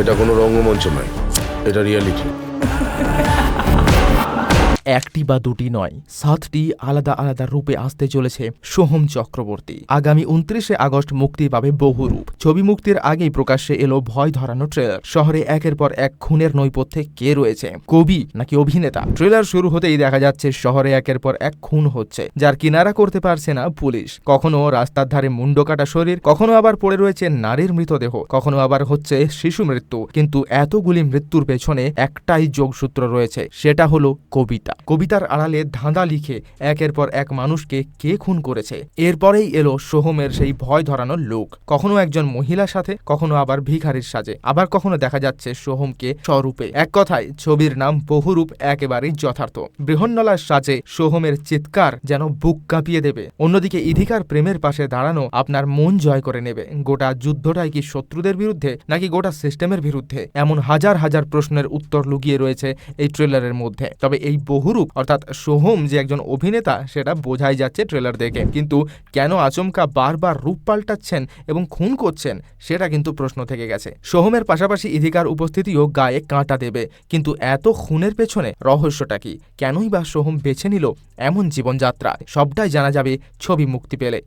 এটা কোনো রঙ্গমঞ্চ নয় এটা রিয়ালিটি একটি বা দুটি নয়, সাতটি আলাদা আলাদা রূপে আসতে চলেছে সোহম চক্রবর্তী। আগামী উনত্রিশে আগস্ট মুক্তি পাবে বহুরূপ ছবি মুক্তির আগেই প্রকাশ্যে এলো ভয় ধরানো ট্রেলার শহরে একের পর এক খুনের নৈপথ্যে কে রয়েছে? কবি নাকি অভিনেতা? ট্রেলার শুরু হতেই দেখা যাচ্ছে শহরে একের পর এক খুন হচ্ছে, যার কিনারা করতে পারছে না পুলিশ। কখনো রাস্তার ধারে মুন্ড কাটা শরীর, কখনো আবার পড়ে রয়েছে নারীর মৃতদেহ, কখনো আবার হচ্ছে শিশু মৃত্যু। কিন্তু এতগুলি মৃত্যুর পেছনে একটাই যোগসূত্র রয়েছে, সেটা হলো কবিতা। কবিতার আড়ালে ধাঁধা লিখে একের পর এক মানুষকে কে খুন করেছে। এরপরেই এলো সোহমের সেই ভয় ধরানো লোক। কখনো একজন মহিলার সাথে, কখনো আবার ভিখারির সাজে। আবার কখনো দেখা যাচ্ছে সোহমকে স্বরূপে। এক কথায়, ছবির নাম বহুরূপ, একেবারেই যথার্থ। বৃহন্নলার সাজে সোহমের চিৎকার যেন বুক কাঁপিয়ে দেবে। অন্যদিকে ইধিকার প্রেমের পাশে দাঁড়ানো আপনার মন জয় করে নেবে। গোটা যুদ্ধটাই কি শত্রুদের বিরুদ্ধে, নাকি গোটা সিস্টেমের বিরুদ্ধে? এমন হাজার হাজার প্রশ্নের উত্তর লুকিয়ে রয়েছে এই ট্রেলারের মধ্যে। তবে এই বহুরূপ অর্থাৎ সোহম যে একজন অভিনেতা, সেটা বোঝাই যাচ্ছে ট্রেলার দেখে। কিন্তু কেন আচমকা বারবার রূপ পাল্টাচ্ছেন এবং খুন করছেন, সেটা কিন্তু প্রশ্ন থেকে গেছে। সোহমের পাশাপাশি ইধিকার উপস্থিতিও গায়ে কাঁটা দেবে। কিন্তু এত খুনের পেছনে রহস্যটা কি? কেনই বা সোহম বেছে নিল এমন জীবনযাত্রা? সবটাই জানা যাবে ছবি মুক্তি পেলে।